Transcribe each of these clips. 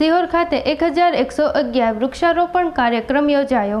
સિહોર ખાતે એક હજાર એકસો અગિયાર વૃક્ષારોપણ કાર્યક્રમ યોજાયો.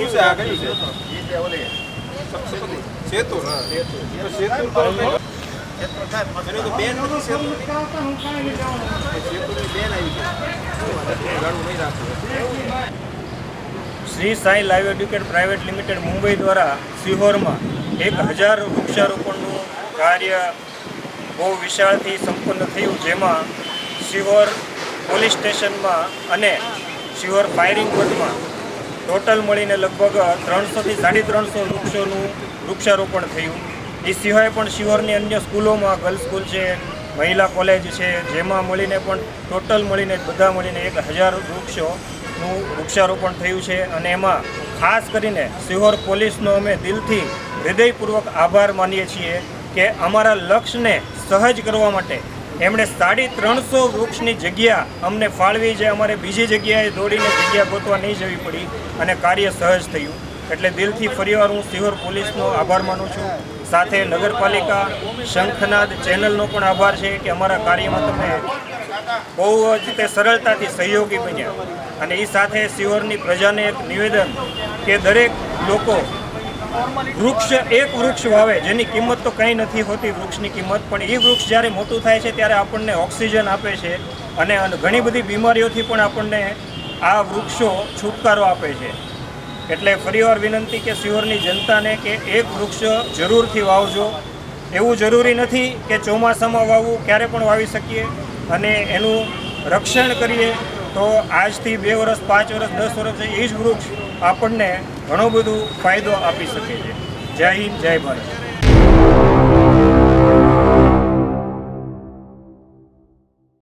કયો છે? આ કયું છે? સેતુ હા. સેતુ તો Shri Sai live educate private limited Mumbai દ્વારા સિહોરમાં એક હજાર વૃક્ષારોપણનું કાર્ય બહુ વિશાળથી સંપન્ન થયું, જેમાં સિહોર પોલીસ સ્ટેશનમાં અને સિહોર ફાયરિંગ વોર્ડમાં ટોટલ મળીને લગભગ ત્રણસોથી સાડી ત્રણસો વૃક્ષોનું વૃક્ષારોપણ થયું. એ સિવાય પણ શિહોરની અન્ય સ્કૂલોમાં ગર્લ્સ સ્કૂલ છે, મહિલા કોલેજ છે, જેમાં મળીને પણ ટોટલ મળીને બધા મળીને એક હજાર વૃક્ષોનું વૃક્ષારોપણ થયું છે. અને એમાં ખાસ કરીને સિહોર પોલીસનો અમે દિલથી હૃદયપૂર્વક આભાર માનીએ છીએ કે અમારા લક્ષ્યને સહજ કરવા માટે એમણે સાડી ત્રણસો વૃક્ષની જગ્યા અમને ફાળવી છે અમારે બીજી જગ્યાએ દોડીને જગ્યા ગોતવા નહીં જવી પડી અને કાર્ય સહજ થયું. એટલે દિલથી ફરીવાર હું સિહોર પોલીસનો આભાર માનું છું. સાથે નગરપાલિકા, શંખનાદ ચેનલનો પણ આભાર છે કે અમારા કાર્યમાં તમે બહુ જ તે સરળતાથી સહયોગી બન્યા. અને એ સાથે સિહોરની પ્રજાને એક નિવેદન કે દરેક લોકો વૃક્ષ એક વૃક્ષ વાવે, જેની કિંમત તો કંઈ નથી હોતી વૃક્ષની કિંમત, પણ એ વૃક્ષ જ્યારે મોટું થાય છે ત્યારે આપણને ઓક્સિજન આપે છે અને ઘણી બધી બીમારીઓથી પણ આપણને આ વૃક્ષો છુટકારો આપે છે. એટલે ફરીવાર વિનંતી કે સિહોરની જનતાને કે એક વૃક્ષ જરૂરથી વાવજો. એવું જરૂરી નથી કે ચોમાસામાં વાવવું, ક્યારે પણ વાવી શકીએ અને એનું રક્ષણ કરીએ. તો આજથી બે વર્ષ પાંચ વર્ષ દસ વર્ષ એ જ વૃક્ષ આપણને ઘણો બધું ફાયદો આપી શકે છે. જય હિન્દ, જય ભારત.